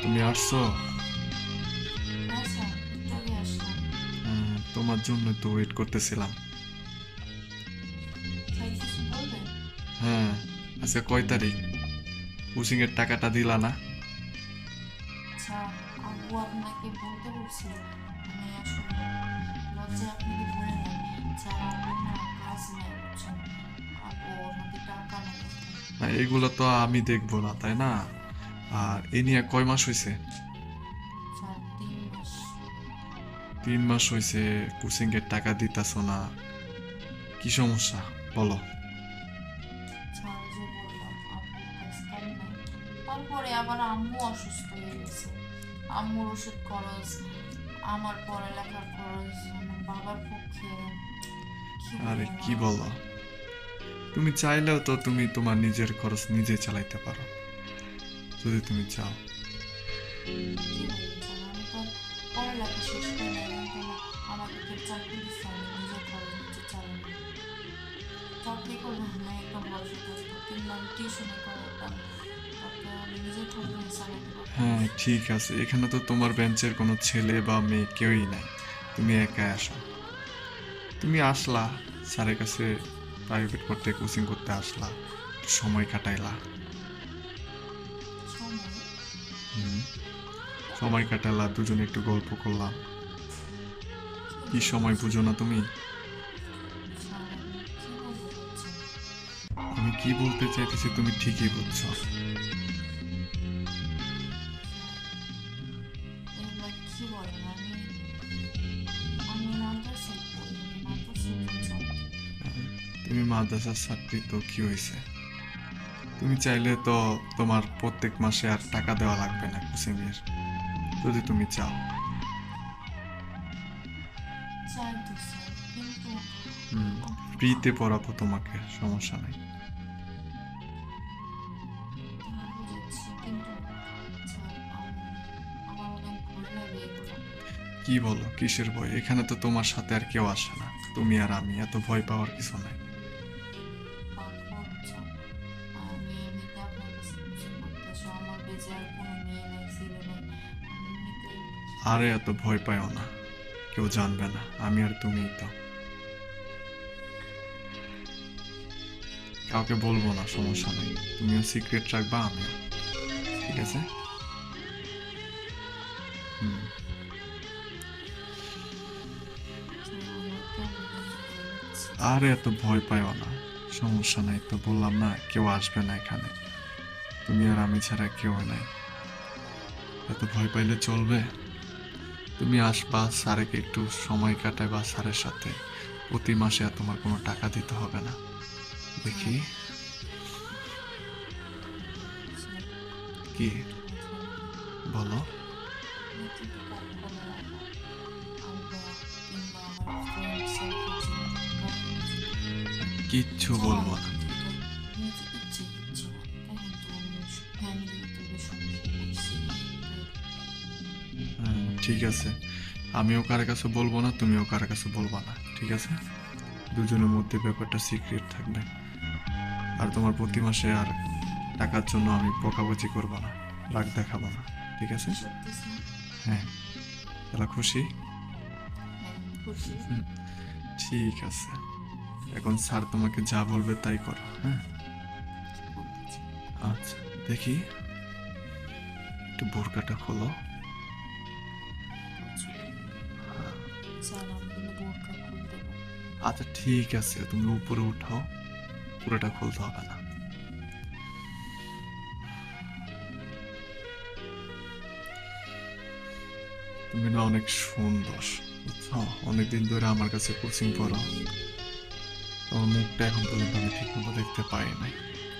তুমি আসছো? হ্যাঁ আসলাম হুম, তোমার জন্য তো ওয়েট করতেছিলাম। হ্যাঁ আজকে কয় তারিখ? কোচিং এর টাকাটা দিলা না? স্যার আব্বু আপনাকে বলতে বলছিল আমি আসলে লজ্জায় আপনাকে বলে নাই? স্যার আব্বুর না কাজ নেই বুঝছেন? আব্বু ওর হাতে টাকা নেই না, এগুলো তো আমি দেখব না তাই না? আর এ নিয়ে কয় মাস হয়েছে তিন মাস। হয়েছে কোচিং এর টাকা দিতাছ না। কি সমস্যা? বলো। তারপরে আবার আম্মু অসুস্থ হয়ে গেছে। আম্মুর ওষুধ খরচ আমার পড়ালেখার খরচ আমার বাবার পক্ষে আরে কি বলো? তুমি চাইলেও তো তুমি তোমার নিজের খরচ নিজে চালাইতে পারো। যদি তুমি চাও হ্যাঁ ঠিক আছে। এখানে তো তোমার বেঞ্চের কোনো ছেলে বা মেয়ে কেউই নাই। তুমি একা আসো। তুমি আসলা, স্যারের কাছে প্রাইভেট করতে কোচিং করতে আসলা। সময় কাটাইলা। সময় কাটালা দুজনে একটু গল্প করলাম। কি সময় বুঝো না তুমি? আমি কি বলতে চাইতেছি তুমি ঠিকই বুঝছ। তুমি মাদ্রাসার ছাত্রী তো কি হয়েছে তুমি চাইলে তো তোমার প্রত্যেক মাসে আর টাকা দেওয়া লাগবে না কোচিং এর যদি তুমি চাও। ফ্রিতে পড়াবো তোমাকে সমস্যা নেই। কি বলো কিসের ভয়? এখানে তো তোমার সাথে আর কেউ আসে না। তুমি আর আমি এত ভয় পাওয়ার কিছু নাই। আমি এমনিতে আপনার কাছে কিছু করতেছি আমার বেঁচে কোনো মেয়ে নেই ছেলে নেই আমি এমনিতেই আরে এত ভয় পাইও না। কেউ জানবে না, আমি আর তুমিই তো। কাউকে বলব না, সমস্যা নেই। তুমিও সিক্রেট রাখবা, আমিও। ঠিক আছে? লাগছে। আরে এত ভয় পাইও না। সমস্যা নাই তো, বললাম না, কেউ আসবে না এখানে। তুমি আর আমি ছাড়া কেউ নাই। এত ভয় পাইলে চলবে? তুমি আসবা স্যারকে একটু সময় কাটায় বা স্যারের সাথে। প্রতি মাসে আর তোমার কোনো টাকা দিতে হবে না। দেখি। কি? বলো। কিচ্ছু বলব কখনো ঠিক আছে। আমিও কারও কাছে বলব না তুমিও কারও কাছে বলবা না ঠিক আছে? দুজনের মধ্যে ব্যাপারটা সিক্রেট থাকবে। আর তোমার প্রতি মাসে আর টাকার জন্য আমি বকাবচি করব না রাগ দেখাবো না ঠিক আছে? হ্যাঁ তাহলে খুশি? ঠিক আছে। এখন স্যার তোমাকে যা বলবে তাই করো হ্যাঁ? আচ্ছা দেখি। একটু বোরকাটা খোলো। আচ্ছা ঠিক আছে, তুমি উপরে উঠাও, পুরোটা খুলতে হবে না। তুমি না অনেক সুন্দর অনেকদিন ধরে আমার কাছে কোচিং পড়ো তোমার মুখটা এখন পর্যন্ত আমি ঠিক মতো দেখতে পাই নাই।